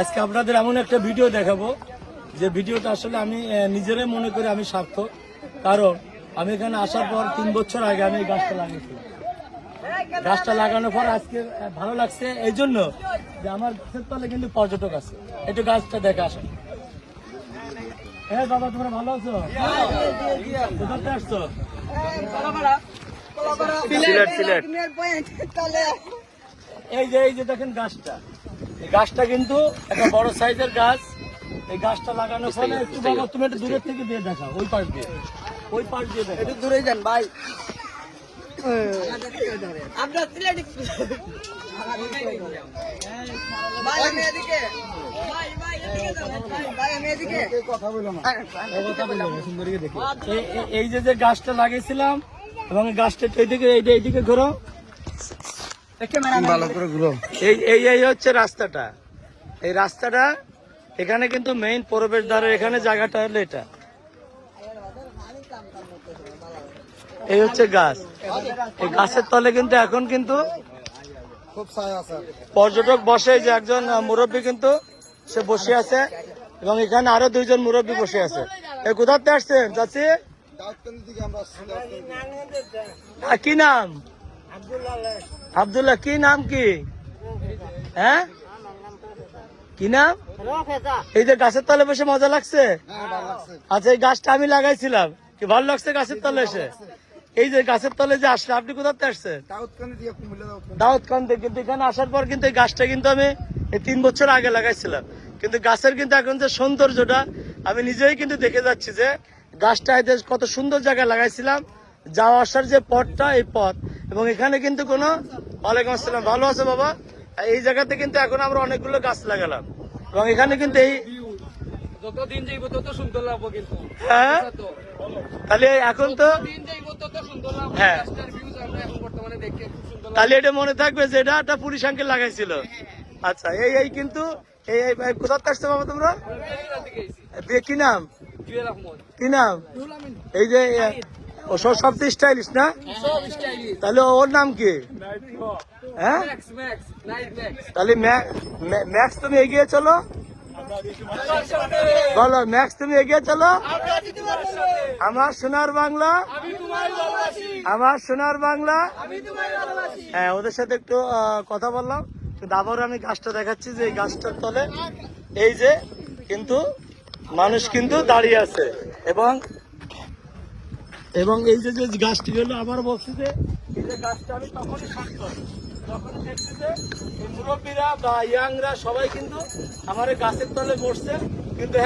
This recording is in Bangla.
আজকে আপনাদের এমন একটা ভিডিও দেখাবো যে ভিডিওটা আসলে আমি নিজেরাই মনে করি আমি সার্থক। কারণ আমি এখানে আসার পর তিন বছর আগে আমি এই গাছটা লাগিয়েছি গাছটা লাগানোর পর আজকে ভালো লাগছে। এই জন্য যে আমার গাছের তলে কিন্তু পর্যটক আছে। একটু গাছটা দেখে আসেন হ্যাঁ বাবা তোমরা ভালো আছো? আসছো? এই যে এই যে দেখেন গাছটা। এই গাছটা কিন্তু একটা বড় সাইজের গাছ। এই গাছটা লাগানোর ফলে একটু বাবা তুমি একটু দূরের থেকে দিয়ে দেখা ওই পাশ দিয়ে। ওই পাশ দিয়ে দেখা একটু দূরে যান ভাই। আপনার সিলেট ভাই আমি এদিকে। ভাই ভাই এদিকে যান, ভাই, ভাই আমি এদিকে। কথা বলো না। এই- যে যে গাছটা লাগিয়েছিলাম এবং গাছটা এইদিকে এইটা এইদিকে ঘোরো ভালো করে ঘুরো। এই এই এই হচ্ছে রাস্তাটা। এই রাস্তাটা এখানে কিন্তু মেইন প্রবেশ দ্বারের এখানে জায়গাটা হলো এটা। এই হচ্ছে গাছ। এই গাছের তলে কিন্তু এখন কিন্তু খুব ছায়া আছে। পর্যটক বসে যে একজন মুরব্বী কিন্তু সে বসে আছে এবং এখানে আরও দুইজন মুরব্বী বসে আছে। এই কোথাতে আসছেন। আহ, কি নাম? আব্দুল্লাহ কি নাম কি? হ্যাঁ? কি নাম? এই যে গাছের তলে বসে মজা লাগছে? আচ্ছা এই গাছটা আমি লাগাইছিলাম। কি ভালো লাগছে গাছের তলে এসে? এই যে গাছের তলে যে আসলে, আপনি কোথাতে আসছেন? দাউদকান্দি, কিন্তু এখানে আসার পর কিন্তু এই গাছটা কিন্তু আমি এই তিন বছর আগে লাগাইছিলাম। কিন্তু গাছের কিন্তু এখন যে সৌন্দর্যটা, আমি নিজেই কিন্তু দেখে যাচ্ছি যে গাছটা কত সুন্দর জায়গায় লাগাইছিলাম। যাওয়া আসার যে পথটা, এই পথ এবং এখানে কিন্তু কোনো ওয়ালাইকুম আসসালাম ভালো আছে বাবা? এই জায়গাতে কিন্তু এখন আমরা অনেকগুলো গাছ লাগালাম। এবং এখানে কিন্তু এই যত দিন যাইব তত সুন্দর লাগবো কিন্তু। হ্যাঁ? তাহলে এখন তো হ্যাঁ। তাহলে এটা মনে থাকবে যে এটা একটা পুলিশ আঙ্কেল লাগাইছিল। আচ্ছা এই এই কিন্তু এই কোথা আসছে তোমরা? কি নাম? কি নাম? এই যে ও সব সবচেয়ে স্টাইলিশ না? তাহলে ওর নাম কি? হ্যাঁ? তাহলে ম্যা- ম্যা- ম্যাক্স তুমি এগিয়ে চলো। বলো ম্যাক্স তুমি এগিয়ে চলো। আমার সোনার বাংলা। আমার সোনার বাংলা। হ্যাঁ ওদের সাথে একটু কথা বললাম। কিন্তু আবার আমি গাছটা দেখাচ্ছি যে এই গাছটার তলে এই যে কিন্তু মানুষ কিন্তু দাঁড়িয়ে আছে। এবং এবং এই যে যে গাছটি হলো আমার বস্তিতে এই যে গাছটা আমি তখনই শর্ট করি। তখন দেখছি যে মুরব্বীরা বা ইয়াংরা সবাই কিন্তু আমার গাছের তলে বসছে, কিন্তু